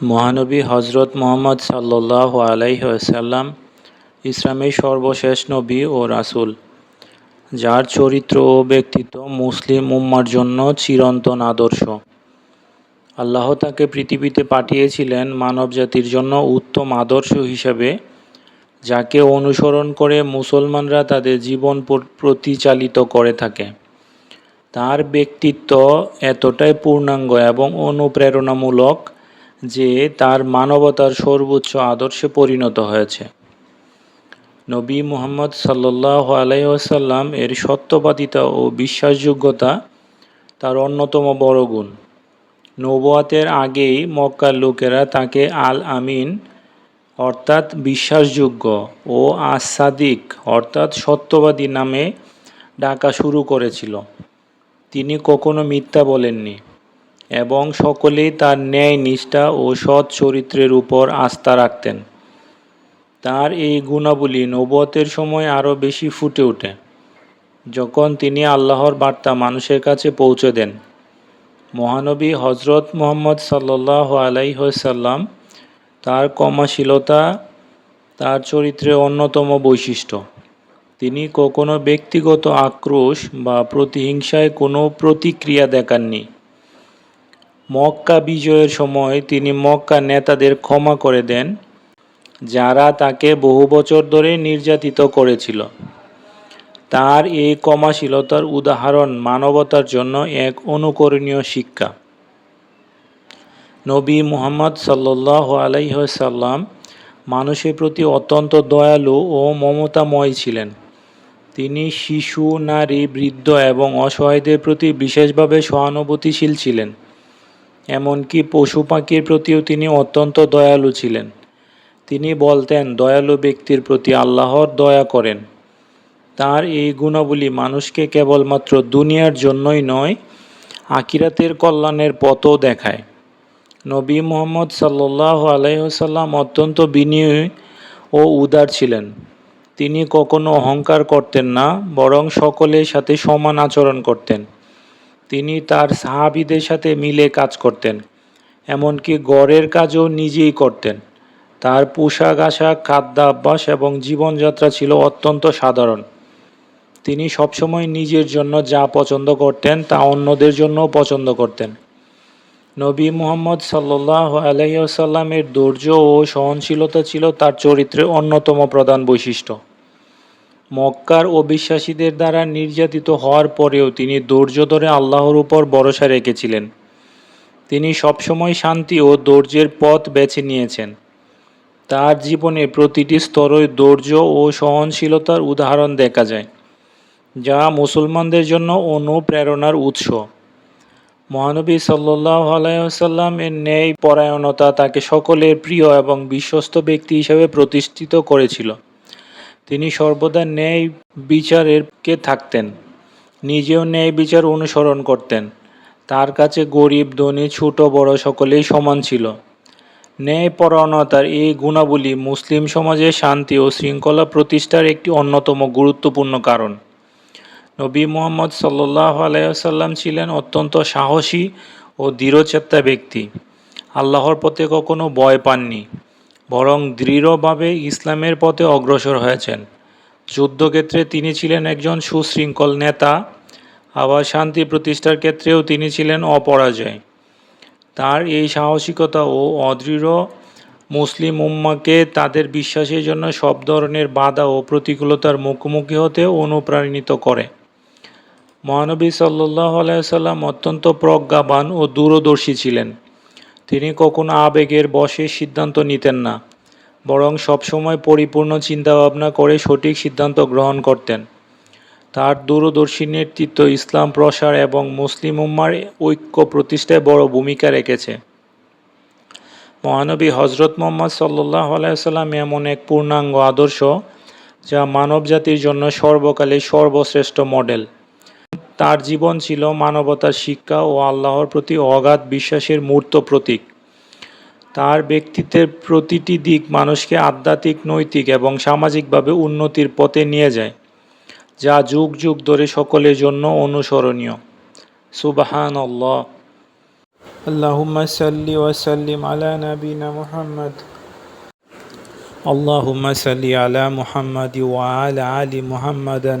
মহানবী হজরত মোহাম্মদ সাল্লাহ আলাইসাল্লাম ইসলামের সর্বশেষ নবী ও রাসূল, যার চরিত্র ও ব্যক্তিত্ব মুসলিম উম্মার জন্য চিরন্তন আদর্শ। আল্লাহ তাকে পৃথিবীতে পাঠিয়েছিলেন মানবজাতির জন্য উত্তম আদর্শ হিসেবে, যাকে অনুসরণ করে মুসলমানরা তাদের জীবন প্রতিচালিত করে থাকে। তার ব্যক্তিত্ব এতটাই পূর্ণাঙ্গ এবং অনুপ্রেরণামূলক যে তার মানবতার সর্বোচ্চ আদর্শে পরিণত হয়েছে। নবী মুহাম্মদ সাল্লাহ আলাইসাল্লাম এর সত্যবাদিতা ও বিশ্বাসযোগ্যতা তার অন্যতম বড় গুণ। নবুয়াতের আগেই মক্কার লোকেরা তাকে আল আমিন অর্থাৎ বিশ্বাসযোগ্য ও আসাদিক অর্থাৎ সত্যবাদী নামে ডাকা শুরু করেছিল। তিনি কখনো মিথ্যা বলেননি। এবং সকলেই তার ন্যায় নিষ্ঠা ও সৎ চরিত্রের উপর আস্থা রাখতেন। তার এই গুণাবলী নবতের সময় আরও বেশি ফুটে ওঠে। যখন তিনি আল্লাহর বার্তা মানুষের কাছে পৌঁছে দেন, মহানবী হজরত মোহাম্মদ সাল্লাহ আলাইসাল্লাম তার কমাশীলতা তার চরিত্রের অন্যতম বৈশিষ্ট্য। তিনি কখনো ব্যক্তিগত আক্রোশ বা প্রতিহিংসায় কোনো প্রতিক্রিয়া দেখাননি। মক্কা বিজয়ের সময় তিনি মক্কা নেতাদের ক্ষমা করে দেন, যারা তাকে বহু বছর ধরে নির্যাতিত করেছিল। তার এই ক্ষমাশীলতার উদাহরণ মানবতার জন্য এক অনুকরণীয় শিক্ষা। নবী মুহাম্মদ সাল্লাহ আলাইসাল্লাম মানুষের প্রতি অত্যন্ত দয়ালু ও মমতাময় ছিলেন। তিনি শিশু, নারী, বৃদ্ধ এবং অসহায়দের প্রতি বিশেষভাবে সহানুভূতিশীল ছিলেন। এমনকি পশু পাখির প্রতিও তিনি অত্যন্ত দয়ালু ছিলেন। তিনি বলতেন, দয়ালু ব্যক্তির প্রতি আল্লাহর দয়া করেন। তার এই গুণাবলী মানুষকে কেবলমাত্র দুনিয়ার জন্যই নয় আকিরাতের কল্যাণের পথও দেখায়। নবী মোহাম্মদ সাল্লাহ আলাইসাল্লাম অত্যন্ত বিনয়ী ও উদার ছিলেন। তিনি কখনো অহংকার করতেন না, বরং সকলের সাথে সমান আচরণ করতেন। তিনি তার সাহাবিদের সাথে মিলে কাজ করতেন, এমনকি গড়ের কাজও নিজেই করতেন। তার পোশাক আশাক, খাদ্যাভ্যাস এবং জীবনযাত্রা ছিল অত্যন্ত সাধারণ। তিনি সবসময় নিজের জন্য যা পছন্দ করতেন, তা অন্যদের জন্যও পছন্দ করতেন। নবী মুহাম্মদ সাল্লাহ আলহিসাল্লামের ধৈর্য ও সহনশীলতা ছিল তার চরিত্রের অন্যতম প্রধান বৈশিষ্ট্য। মক্কার অবিশ্বাসীদের দ্বারা নির্যাতিত হওয়ার পরেও তিনি ধৈর্য ধরে আল্লাহর উপর ভরসা রেখেছিলেন। তিনি সবসময় শান্তি ও ধৈর্যের পথ বেছে নিয়েছেন। তার জীবনে প্রতিটি স্তরে ধৈর্য ও সহনশীলতার উদাহরণ দেখা যায়, যা মুসলমানদের জন্য অনুপ্রেরণার উৎস। মহানবী সাল্লাহ আলাইসাল্লাম এর ন্যায় পরায়ণতা তাকে সকলের প্রিয় এবং বিশ্বস্ত ব্যক্তি হিসেবে প্রতিষ্ঠিত করেছিল। তিনি সর্বদা ন্যায় বিচারেরকে থাকতেন, নিজেও ন্যায় বিচার অনুসরণ করতেন। তার কাছে গরিব, ধনী, ছোট, বড় সকলেই সমান ছিল। ন্যায় পরায়ণতার এই গুণাবলী মুসলিম সমাজে শান্তি ও শৃঙ্খলা প্রতিষ্ঠার একটি অন্যতম গুরুত্বপূর্ণ কারণ। নবী মোহাম্মদ সাল্লাহ আলাইসাল্লাম ছিলেন অত্যন্ত সাহসী ও দৃঢ়চেত্তা ব্যক্তি। আল্লাহর পথে কখনো ভয় পাননি। বরং দৃঢ়ভাবে ইসলামের পথে অগ্রসর হয়েছেন। যুদ্ধক্ষেত্রে তিনি ছিলেন একজন সুশৃঙ্খল নেতা, আবার শান্তি প্রতিষ্ঠার ক্ষেত্রেও তিনি ছিলেন অপরাজয়। তার এই সাহসিকতা ও অদৃঢ় মুসলিম উম্মাকে তাদের বিশ্বাসের জন্য সব ধরনের বাধা ও প্রতিকূলতার মুখোমুখি হতে অনুপ্রাণিত করে। মহানবী সাল্লাহ আলাইসাল্লাম অত্যন্ত প্রজ্ঞাবান ও দূরদর্শী ছিলেন। তিনি কখনো আবেগের বশে সিদ্ধান্ত নিতেন না, বরং সবসময় পরিপূর্ণ চিন্তাভাবনা করে সঠিক সিদ্ধান্ত গ্রহণ করতেন। তার দূরদর্শী নেতৃত্ব ইসলাম প্রসার এবং মুসলিম উম্মার ঐক্য প্রতিষ্ঠায় বড় ভূমিকা রেখেছে। মহানবী হজরত মোহাম্মদ সাল্লাহ আলাইসাল্লাম এমন এক পূর্ণাঙ্গ আদর্শ যা মানবজাতির জন্য সর্বকালে সর্বশ্রেষ্ঠ মডেল। তার জীবন ছিল মানবতার শিক্ষা ও আল্লাহর প্রতি অগাধ বিশ্বাসের মূর্ত প্রতীক। তার ব্যক্তিত্বের প্রতিটি দিক মানুষকে আধ্যাত্মিক, নৈতিক এবং সামাজিকভাবে উন্নতির পথে নিয়ে যায়, যা যুগ যুগ ধরে সকলের জন্য অনুসরণীয়। সুবাহান আল্লাহ আল্লাহুম্মা সাল্লি ওয়াসাল্লিম আলা নাবিনা মুহাম্মদ। আল্লাহুম্মা সাল্লি আলা মুহাম্মাদি ওয়া আলা আলি মুহাম্মাদান।